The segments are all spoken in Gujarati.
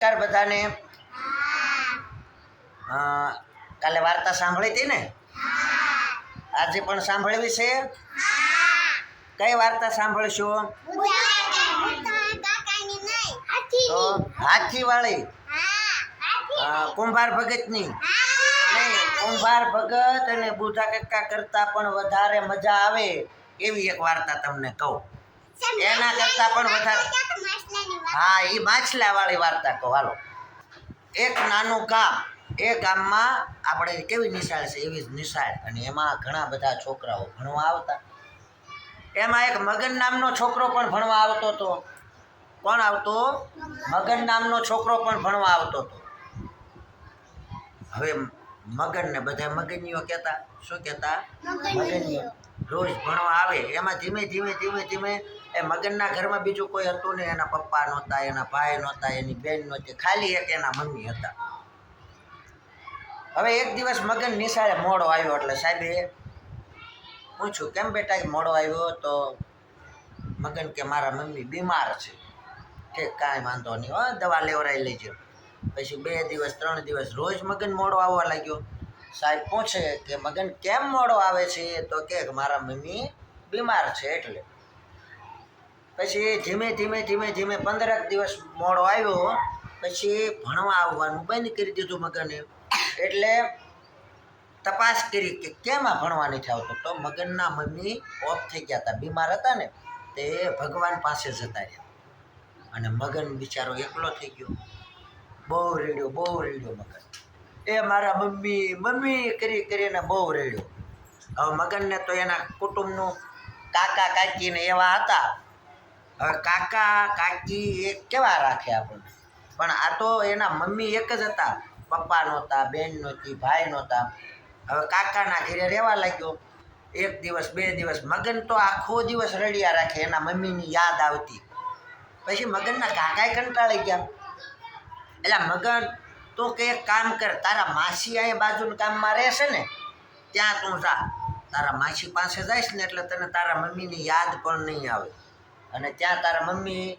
નમસ્કાર બધાને. કાલે વાર્તા સાંભળી હતી ને? આજે પણ સાંભળવી છે? કઈ વાર્તા સાંભળશો? હાથી વાળી કુંભાર ભગતની. નહીં, કુંભાર ભગત અને બુધા કાકા કરતા પણ વધારે મજા આવે એવી એક વાર્તા તમને કહું. એના કરતા પણ વધારે હા એ માછલાવાળી વાર્તા કહો, હાલો. એક નાનું ગામ, એ ગામમાં આપણે કેવી નિશાળ છે? એવી જ નિશાળ. અને એમાં ઘણા બધા છોકરાઓ ભણવા આવતા. એમાં એક મગન નામનો છોકરો પણ ભણવા આવતો હતો કોણ આવતો? મગન નામનો છોકરો પણ ભણવા આવતો હતો હવે મગનને બધા મગનીઓ કહેતા. શું કહેતા? મગનીઓ. રોજ ભણવા આવે, એમાં ધીમે ધીમે ધીમે ધીમે એ મગનના ઘરમાં બીજું કોઈ હતું નહીં. એના પપ્પા નહોતા, એના ભાઈ નહોતા, એની બેન નહોતી. ખાલી એક એના મમ્મી હતા. હવે એક દિવસ મગન નિશાળે મોડો આવ્યો એટલે સાહેબે પૂછ્યું, કેમ બેટા મોડો આવ્યો? તો મગન કે, મારા મમ્મી બીમાર છે. કે, કાંઈ વાંધો નહીં હો, દવા લેવડાવી લેજો. પછી બે દિવસ, ત્રણ દિવસ રોજ મગન મોડો આવવા લાગ્યો. સાહેબ પૂછે કે, મગન, કેમ મોડો આવે છે? તો કે મારા મમ્મી બીમાર છે એટલે. પછી ધીમે ધીમે ધીમે ધીમે પંદરેક દિવસ મોડો આવ્યો, પછી ભણવા આવવાનું બંધ કરી દીધું મગને. એટલે તપાસ કરી કે, કેમ આ ભણવા નથી આવતો? તો મગનના મમ્મી ઓફ થઈ ગયા હતા, બીમાર હતા ને, તે ભગવાન પાસે જતા રહ્યા. અને મગન બિચારો એકલો થઈ ગયો. બહુ રેડ્યો બહુ રેડ્યો મગન. એ મારા મમ્મી મમ્મી કરી કરીને બહુ રેડ્યો. હવે મગનને તો એના કુટુંબનું કાકા કાકીને એવા હતા. હવે કાકા કાકી એ કેવા રાખે આપણને? પણ આ તો એના મમ્મી એક જ હતા. પપ્પા નહોતા, બેન નહોતી, ભાઈ નહોતા. હવે કાકાના ઘરે રહેવા લાગ્યો. એક દિવસ, બે દિવસ મગન તો આખો દિવસ રડ્યા રાખે, એના મમ્મીની યાદ આવતી. પછી મગનના કાકાએ કંટાળી ગયા. એટલે મગન તું કે એક કામ કર, તારા માસી અહીંયા બાજુના કામમાં રહેશે ને, ત્યાં તું જા. તારા માસી પાસે જઈશ ને એટલે તને તારા મમ્મીની યાદ પણ નહીં આવે. અને ત્યાં તારા મમ્મી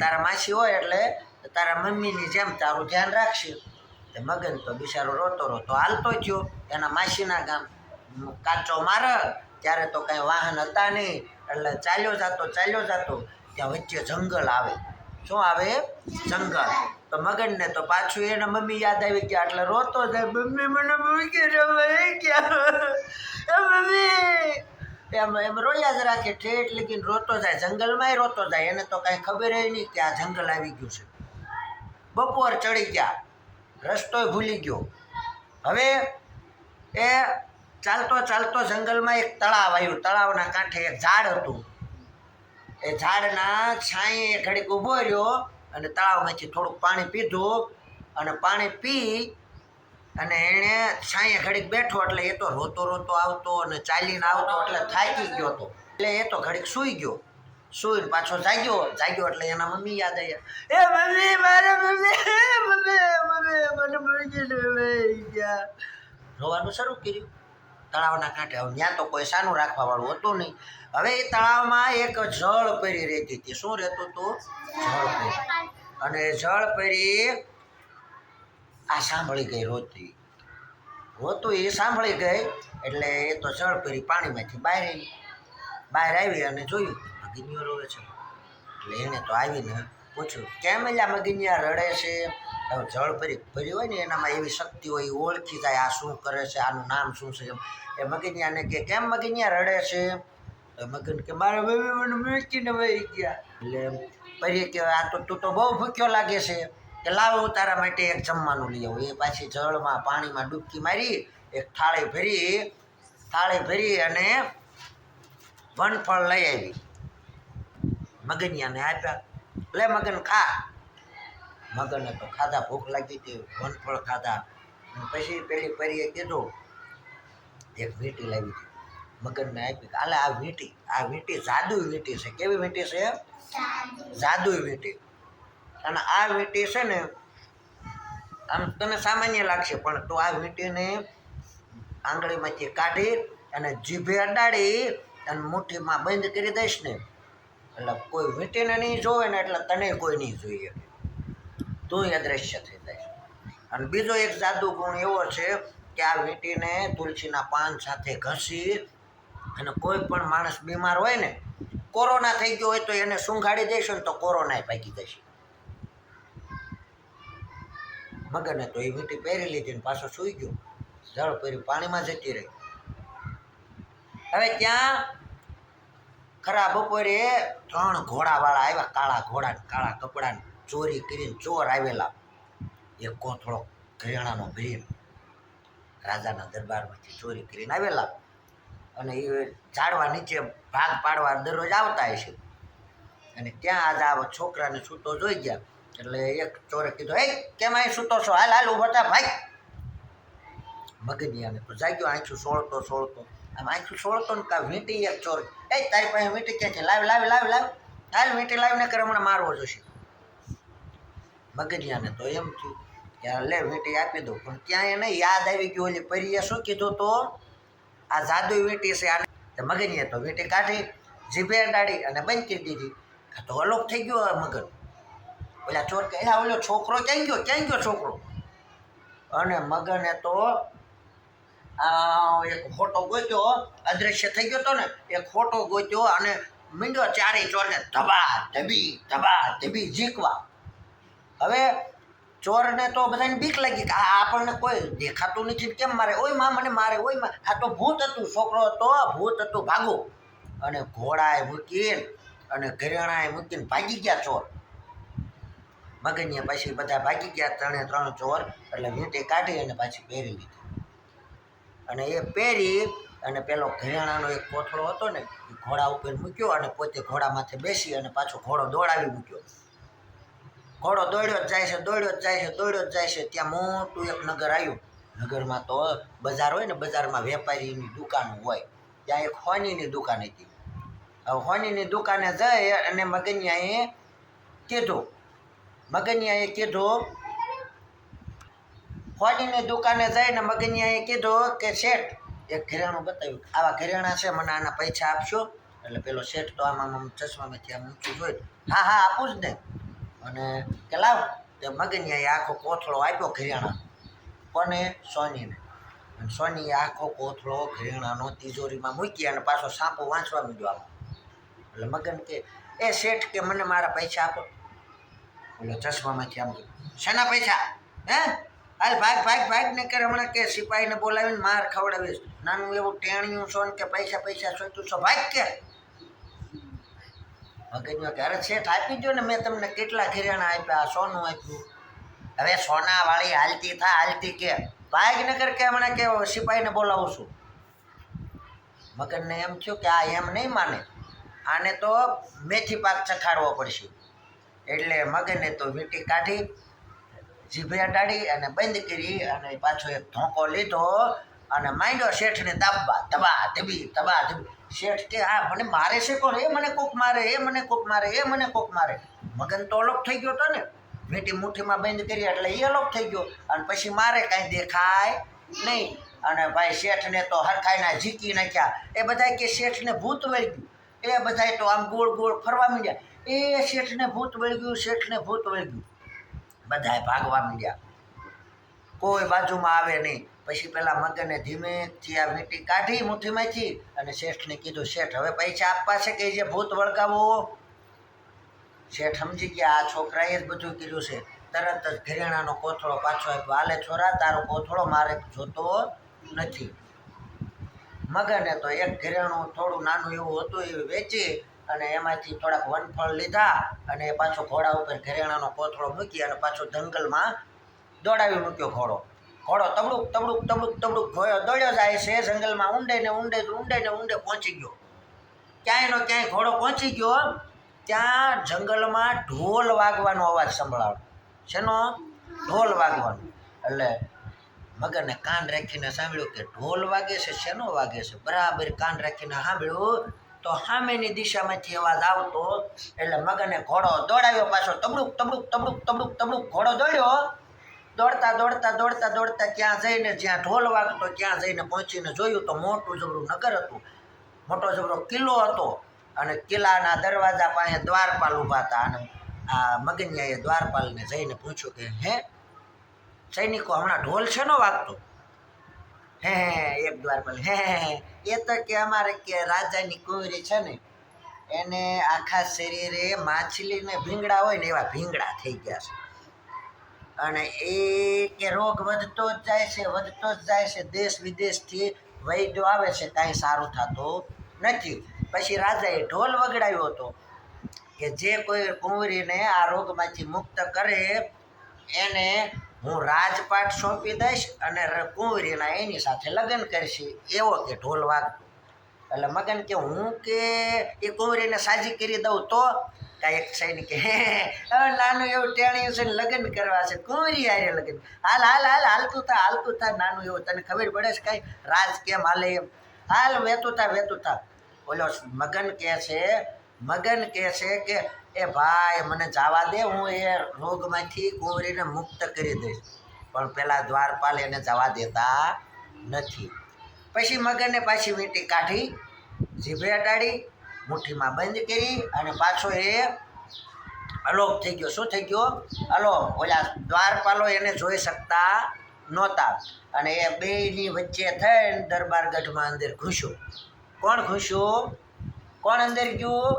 તારા માસી હોય એટલે તારા મમ્મીની જેમ તારું ધ્યાન રાખશે. તે મગન તો બિચારો રોતો રોતો હાલતો થયો, એના માસીના ગામ કાચો માર, ત્યારે તો કાંઈ વાહન હતા નહીં. એટલે ચાલ્યો જતો ચાલ્યો જતો, ત્યાં વચ્ચે જંગલ આવે. શું આવે? જંગલ. તો મગનને તો પાછું એને મમ્મી યાદ આવી ગયા, એટલે રોતો જાય, મમ્મી, મને મૂકી રવાઈ ગયા મમ્મી. એમ એમ રોયા જ રાખે, ઠેઠ લગીને રોતો જાય, જંગલમાંય રોતો જાય. એને તો કાંઈ ખબર નહીં કે આ જંગલ આવી ગયું છે. બપોર ચડી ગયા. રસ્તોય ભૂલી ગયો. હવે એ ચાલતો ચાલતો જંગલમાં એક તળાવ આવ્યું. તળાવના કાંઠે એક ઝાડ હતું. એ ઝાડના છાંયે ઘડીક ઊભો રહ્યો અને તળાવમાંથી થોડુંક પાણી પીધું અને પાણી પી અને એણે છાંયે ઘડીક બેઠો એટલે એ તો રોતો રોતો આવતો અને ચાલીને આવતો એટલે થાકી ગયો હતો એટલે એ તો ઘડીક સૂઈ ગયો. સૂઈને પાછો જાગ્યો. જાગ્યો એટલે એના મમ્મી યાદ આવ્યા એ મમ્મી, મારે મમ્મી મમ્મી મમ્મી, મને મળી ગયા. રોવાનું શરૂ કર્યું. તળાવના કાંઠે. હવે ત્યાં તો કોઈ સાનું રાખવા વાળું હતું નહીં. હવે એ તળાવમાં એક જળ પરી રહેતી હતી. શું રહેતું હતું? જળ પરી. અને જળ પરી આ સાંભળી ગઈ રોતી રોતું એ સાંભળી ગઈ એટલે એ તો જળ પરી પાણીમાંથી બહાર આવી. બહાર આવી અને જોયું. ભગીનીઓ રોવે છે. એટલે એને તો આવીને પૂછ્યું, કેમ એલા મગીનિયા રડે છે? જળ ભરી ભરી હોય ને એનામાં એવી શક્તિ હોય એ ઓળખી જાય, આ શું કરે છે, આનું નામ શું છે એમ. એ મગીનિયાને કે કેમ મગીનિયા રડે છે? મગન કે મારા બેબી મને મૂકીને વહી ગયા. એટલે પરી કે આ તો તું તો બહુ ભૂખ્યો લાગે છે કે લાવ હું તારા માટે એક જમવાનું લઈ આવું. એ પાછી જળમાં પાણીમાં ડૂબકી મારી, એક થાળી ભરી થાળી ભરી અને વનફળ લઈ આવી. મગનિયાને આપ્યા. લે મગન, ખા. મગને તો ખાધા, ભૂખ લાગી હતી, વનફળ ખાધા. પછી પેલી પરીએ કીધું, એક વીંટી લાવી હતી. મગનને આપી, હાલે, આ વીંટી આ વીંટી જાદુઈ વીંટી છે. કેવી વીંટી છે? જાદુઈ વીંટી. અને આ વીંટી છે ને, આમ તને સામાન્ય લાગશે, પણ તું આ વીંટીને આંગળીમાંથી કાઢી અને જીભે અડાડી અને મુઠ્ઠીમાં બંધ કરી દઈશ ને. એટલે કોઈ વીંટીને નહીં જોવે ને એટલે તને કોઈ નહીં જોઈએ. તું અદ્રશ્ય થઈ જાય. અને બીજો એક જાદુ ગુણ એવો છે કે આ વીંટીને તુલસીના પાન સાથે ઘસી અને કોઈ પણ માણસ બીમાર હોય ને, કોરોના થઈ ગયો હોય તો એને સૂંઘાડી દઈશું ને તો કોરોના ભાગી જશે. મગરને તો એ વીંટી પહેરી લીધી ને પાછો સૂઈ ગયો. જળ પહેરી પાણીમાં જતી રહી. હવે ત્યાં ખરા બપોરે ત્રણ ઘોડાવાળા આવ્યા, કાળા ઘોડા કાળા કપડાને, ચોરી કરીને ચોર આવેલા. એક કોથળો ઘરેણાનો ભીમ, રાજાના દરબારમાંથી ચોરી કરીને આવેલા. અને એ ઝાડવા નીચે ભાગ પાડવા દરરોજ આવતા હશે. અને ત્યાં આજ આ છોકરાને સૂતો જોઈ ગયા. એટલે એક ચોરે કીધું, હે, કેમ અહીં સૂતો છો? હાલ હાલ ઊભો થા, ભાઈ. મગનિયાને તો જાગ્યો, આંખું સોળતો સોળતો. આમ આંખું સોળતો ને કાં વીંટી એક ચોર એ તારી પાસે વીંટી ક્યાં છે? લાવ લાવ લાવ લાવ. હાલ વીંટી લાવીને કરે, હમણાં મારવો જોશે. મગજિયાને તો એમ થયું. કે લે વીંટી આપી દઉં પણ ત્યાં એને યાદ આવી ગયું એટલે પરીએ શું કીધું તો? આ જાદુ વીંટી છે આને. તો તો વીંટી કાઢી, જીભે ડાળી અને બંધ કરી દીધી. તો અલોપ થઈ ગયો આ મગન. ઓલા ચોર કે ઓલો છોકરો ક્યાં ગયો? ક્યાં ગયો છોકરો? અને મગને તો એક ખોટો ગોત્યો, અદ્રશ્ય થઈ ગયો તો ને એક ખોટો ગોત્યો અને મીંડ્યો ચારે ચોરને ધબા, ધબી ધબા, ધબી ઝીકવા. હવે ચોરને તો બધાને બીક લાગી કે આ આપણને કોઈ દેખાતું નથી કેમ મારે, ઓયમાં, મને મારે, ઓયમાં, આ તો ભૂત હતું, છોકરો હતો, ભૂત હતું, ભાગો. અને ઘોડાએ મૂકીને અને ઘરેણાએ મૂકીને ભાગી ગયા ચોર. મગનીએ પછી બધા ભાગી ગયા, ત્રણે ત્રણ ચોર, એટલે વીંટી કાઢી અને પાછી પહેરી લીધી. અને એ પહેરી અને પેલો ઘરેણાનો એક કોથળો હતો ને, એ ઘોડા ઉપર મૂક્યો અને પોતે ઘોડા માથે બેસી અને પાછો ઘોડો દોડાવી મૂક્યો. ઘોડો દોડ્યો જ જાય છે, દોડ્યો જ જાય છે, દોડ્યો જ જાય છે, ત્યાં મોટું એક નગર આવ્યું. નગરમાં તો બજાર હોય ને, બજારમાં વેપારીની દુકાન હોય. ત્યાં એક હોનીની દુકાન હતી. હવે હોનીની દુકાને જઈ અને મગનિયાએ કીધું મગનિયાએ કીધું હોનીની દુકાને જઈને મગનિયાએ કીધું કે, શેઠ, એક ઘરેણું બતાવ્યું. આવા ઘરેણા છે, મને આના પૈસા આપશો? એટલે પેલો શેઠ તો આમાં આમ ચશ્મામાંથી આમ ઊંચું જોઈ, હા હા, આપું જ ને. અને કે, લાવ. તે મગનિયાએ આખો કોથળો આપ્યો ઘરેણા કોને? સોનીને. અને સોનીએ આખો કોથળો ઘરેણાનો તિજોરીમાં મૂકી અને પાછો સાપો વાંચવા માંડ્યો આમ. એટલે મગન કે, એ શેઠ કે મને મારા પૈસા આપો. એટલે ચશ્મામાંથી આમ, શેના પૈસા? હે? હાલ ભાગ ભાગ ભાગ ને કરે હમણાં કે સિપાહીને બોલાવીને માર ખવડાવીશ. નાનું એવું ટેણિયું છો ને કે પૈસા પૈસા સોચ્યું છો, ભાગ કે. મગજમાં ઘરે શેઠ આપી દો ને, મેં તમને કેટલા ઘરેણા આપ્યા સોનું આપ્યું. હવે સોનાવાળી હાલતી થા, હાલતી કે. ભાગનગર કે હમણાં કે સિપાહીને બોલાવું છું. મગનને એમ થયું કે આ એમ નહીં માને. આને તો મેથી પાક ચખાડવો પડશે. એટલે મગને તો વીંટી કાઢી જીભે અડાડી અને બંધ કરી અને પાછો એક ધોકો લીધો અને માંડ્યો શેઠને દાબવા તબા ધબી તબા ધબી શેઠ કે, હા, મને મારે છે કોણ? એ મને કોક મારે, એ મને કોક મારે, એ મને કોક મારે. મગન તો અલોપ થઈ ગયો હતો ને. વીંટી મુઠ્ઠીમાં બંધ કરી એટલે એ અલોપ થઈ ગયો. અને પછી મારે કાંઈ દેખાય નહીં. અને ભાઈ શેઠને તો હરખાઈના ઝીકી નાખ્યા. એ બધાય કે શેઠને ભૂત વળગ્યું. એ બધાય તો આમ ગોળ ગોળ ફરવા માંડ્યા. એ શેઠને ભૂત વળગ્યું, શેઠને ભૂત વળગ્યું. બધાય ભાગવા માંડ્યા. કોઈ બાજુમાં આવે નહીં. પછી પેલા મગને ધીમેથી આ વીંટી કાઢી મુઠ્ઠીમાંથી અને શેઠને કીધું, શેઠ, હવે પૈસા આપવા છે કે જે ભૂત વળગાવો? શેઠ સમજી ગયા, આ છોકરાએ જ બધું કીધું છે. તરત જ ઘરેણાનો કોથળો પાછો આપ્યો. હાલે છોરા, તારો કોથળો મારે જોતો નથી. મગને તો એક ઘરેણું થોડું નાનું એવું હતું, એ વેચી અને એમાંથી થોડાક વનફળ લીધા અને પાછો ઘોડા ઉપર ઘરેણાનો કોથળો મૂકી અને પાછો જંગલમાં દોડાવી મૂક્યો ઘોડો. ઘોડો તબડુક તબડુક તબડુક તબડુક ઘોડો દોડ્યો જાય છે, જંગલમાં ઊંડે ને ઊંડે ઊંડે ને ઊંડે પહોંચી ગયો. ક્યાંય નો ક્યાંય ઘોડો પહોંચી ગયો, ત્યાં જંગલમાં ઢોલ વાગવાનો અવાજ સંભળાવ્યો શેનો? ઢોલ વાગવાનો. એટલે મગરને કાન રાખીને સાંભળ્યું કે ઢોલ વાગે છે, શેનો વાગે છે? બરાબર કાન રાખીને સાંભળ્યું તો સામેની દિશામાંથી અવાજ આવતો એટલે મગને ઘોડો દોડાવ્યો પાછો, તબડુક તબડુક તબડુક તબડુક તબડુક, ઘોડો દોડ્યો. દોડતા દોડતા દોડતા દોડતા ક્યાં જઈને, જ્યાં ઢોલ વાગતો, ત્યાં જઈને પહોંચીને જોયું તો મોટું જબરું નગર હતું. મોટો જબરો કિલ્લો હતો અને કિલ્લાના દરવાજા પાસે દ્વારપાલ ઊભા હતા અને આ મગનિયાએ દ્વારપાલને જઈને પૂછ્યું કે, હે, સૈનિકો, હમણાં ઢોલ છે નો વાગતો? હે એક દ્વારપાલ હે એ તો કે અમારે કે રાજાની કુંવરી છે ને, એને આખા શરીરે માછલીને ભીંગડા હોય ને એવા ભીંગડા થઈ ગયા છે. અને એ કે રોગ વધતો જ જાય છે, વધતો જ જાય છે, દેશ વિદેશથી વૈદ્યો આવે છે કાંઈ સારું થતું નથી. પછી રાજાએ ઢોલ વગડાવ્યો હતો કે જે કોઈ કુંવરીને આ રોગમાંથી મુક્ત કરે, એને હું રાજપાટ સોંપી દઈશ અને કુંવરીના એની સાથે લગ્ન કરીશ, એવો કે ઢોલ વાગતો. એટલે મગન કે, હું કે એ કુંવરીને સાજી કરી દઉં તો? કાંઈ એક સૈનિક કે હવે નાનું એવું ટેણિયું છે લગ્ન કરવા છે, કુંવરી આરે લગ્ન. હાલ હાલ હાલ, હાલતું થા હાલતું થા, નાનું એવું, તને ખબર પડે છે કાંઈ? રાજ કેમ હાલે એમ? હાલ, વેતું થા વેતું થા. ઓલો મગન કહે છે મગન કહે છે કે, એ ભાઈ, મને જવા દે, હું એ રોગમાંથી કુંવરીને મુક્ત કરી દઈશ. પણ પેલા દ્વારપાલ એને જવા દેતા નથી. પછી મગને પાછી વીંટી કાઢી જીભે અટાડી મુઠ્ઠીમાં બંધ કરી અને પાછો એ અલોપ થઈ ગયો. શું થઈ ગયો? અલોપ. ઓલા દ્વારપાલો એને જોઈ શકતા નહોતા અને એ બેયની વચ્ચે થઈને દરબારગઢમાં અંદર ઘૂસ્યો. કોણ ઘૂસ્યો? કોણ અંદર ગયું?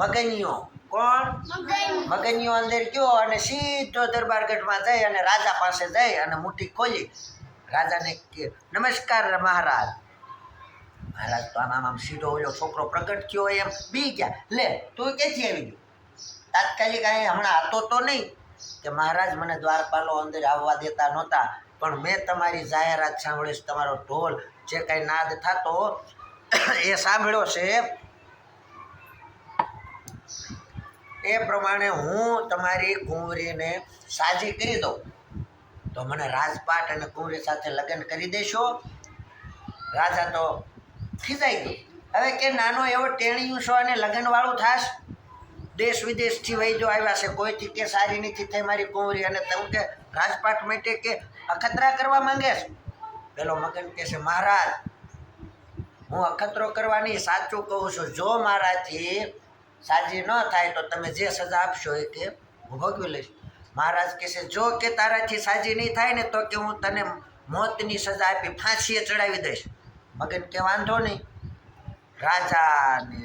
મગનિયો કોણ? મગનિયો અંદર ગયો અને સીધો દરબારગઢમાં જઈ અને રાજા પાસે જઈ અને મુઠ્ઠી ખોલી. રાજાને કે નમસ્કાર મહારાજ. મહારાજ તો આમ આમ સીધો ઓલો છોકરો પ્રગટ થયો એમ બી ગયા. લે તું ક્યાંથી આવી ગયો? તાત્કાલિક અહીં હમણાં હતો તો નહીં કે મહારાજ મને દ્વારપાલો અંદર આવવા દેતા નહોતા. પણ મેં તમારી જાહેરાત સાંભળી તમારો ઢોલ જે કાંઈ નાદ થતો એ સાંભળ્યો છે. એ પ્રમાણે હું તમારી કુંવરીને સાજી કરી દઉં. તો મને રાજપાટ અને કુંવરી સાથે લગ્ન કરી દેશો. રાજા તો ખીજાઈ ગયો. હવે કે નાનો એવો ટેણીયું છો અને લગ્નવાળું થાશ? દેશ વિદેશથી વૈદ્યો આવ્યા છે. કોઈથી કે સારી નથી થઈ મારી કુંવરી? અને તું કે રાજપાટ માટે કે અખતરા કરવા માંગે છે? પેલો મગન કહે છે, મહારાજ હું અખતરો કરવાની સાચું કહું છું. જો મારાથી સાજી ન થાય તો તમે જે સજા આપશો એ કે હું ભોગવી લઈશ. મહારાજ કહે છે, જો કે તારાથી સાજી નહીં થાય ને તો કે હું તને મોતની સજા આપી ફાંસીએ ચડાવી દઈશ. મગન કે વાંધો નહીં. રાજા ને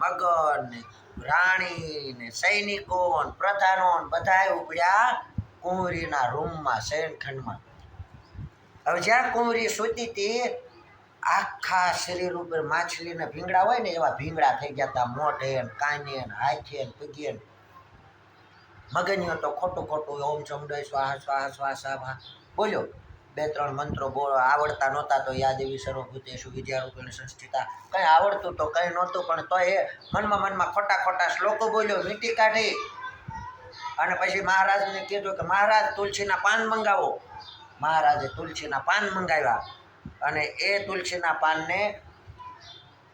મગન ને રાણી ને સૈનિકો ને પ્રધાનો ને ઉપડ્યા કુંવરીના રૂમમાં, શયનખંડમાં. હવે જ્યાં કુંવરી સૂતી હતી આખા શરીર ઉપર માછલીના ભીંગડા હોય ને એવા ભીંગડા થઈ ગયા હતા મોઢે કાને હાથે પગે મગનીઓ તો ખોટું ખોટું ઓમ ચમડે સ્વાહ સ્વાહ સ્વાહ સ્વાહ બોલ્યો. બે, ત્રણ મંત્રો બોલો આવડતા નહોતા તો યાદ એવી સર્વભૂતેશુ વિદ્યારૂપિણી સંસ્થિતા. કંઈ આવડતું તો કંઈ નહોતું, પણ તો એ મનમાં મનમાં ખોટા ખોટા શ્લોકો બોલ્યો વીંટી કાઢી. અને પછી મહારાજને કીધું કે, મહારાજ, તુલસીના પાન મંગાવો. મહારાજે તુલસીના પાન મંગાવ્યા. અને એ તુલસીના પાનને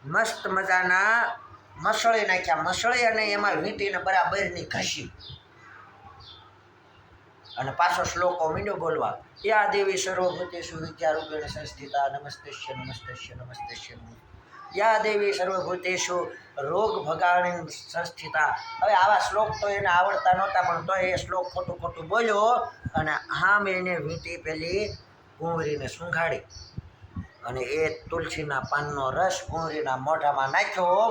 મસ્ત મજાના મસળી નાખ્યા. મસળી અને એમાં વીંટીને બરાબરની ઘસી. અને પાછો શ્લોકો મીંડો બોલવા. યા દેવી સર્વભૂતેષુ સુવિદ્યારૂપેણ સંસ્થિતા. નમસ્તસ્ય નમસ્તસ્ય નમસ્તસ્ય યા દેવી સર્વભૂતેશુ રોગ ભગાણી સંસ્થિતા. હવે આવા શ્લોક તો એને આવડતા નહોતા, પણ તો એ શ્લોક ખોટું ખોટું બોલ્યો અને આમ એને વીંટી પેલી કુંવરીને સૂંઘાડી અને એ તુલસીના પાનનો રસ કુંવરીના મોઢામાં નાખ્યો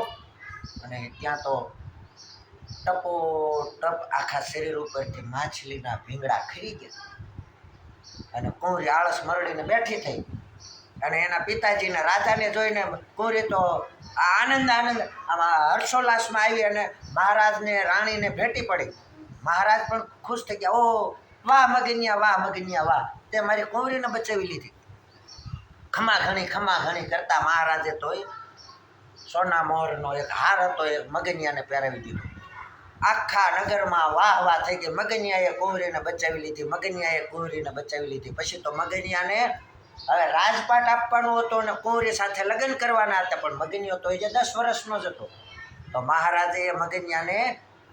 અને ત્યાં તો ટપો ટપ આખા શરીર ઉપરથી માછલીના ભીંગડા ખરી ગયા. અને કુંવરી આળસ મરડીને બેઠી થઈ. અને એના પિતાજીને રાજાને જોઈને કુંવરી તો આનંદ આનંદ આમાં હર્ષોલ્લાસમાં આવી અને મહારાજને રાણીને ભેટી પડી. મહારાજ પણ ખુશ થઈ ગયા ઓ વાહ મગનિયા વાહ મગનિયા, વાહ. તે મારી કુંવરીને બચાવી લીધી. ખમા ઘણી ખમા ઘણી કરતા મહારાજે તોય સોના મોહરનો એક હાર હતો, એ મગનિયાને પહેરાવી દીધો. આખા નગરમાં વાહ વાહ થઈ ગઈ. મગનિયાએ કુંવરીને બચાવી લીધી, મગનિયાએ કુંવરીને બચાવી લીધી. પછી તો મગનિયાને હવે રાજપાટ આપવાનું હતો અને કુંવરી સાથે લગ્ન કરવાના હતા, પણ મગનિયો તો એ જે દસ વર્ષનો જ હતો. તો મહારાજે એ મગનિયાને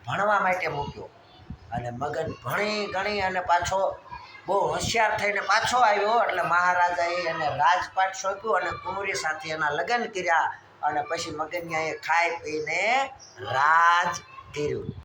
ભણવા માટે મૂક્યો. અને મગન ભણી ગણી અને પાછો બહુ હોશિયાર થઈને પાછો આવ્યો એટલે મહારાજાએ એને રાજપાટ સોંપ્યું અને કુંવરી સાથે એના લગ્ન કર્યા અને પછી મગનિયાએ ખાઈ પીને રાજ કર્યું.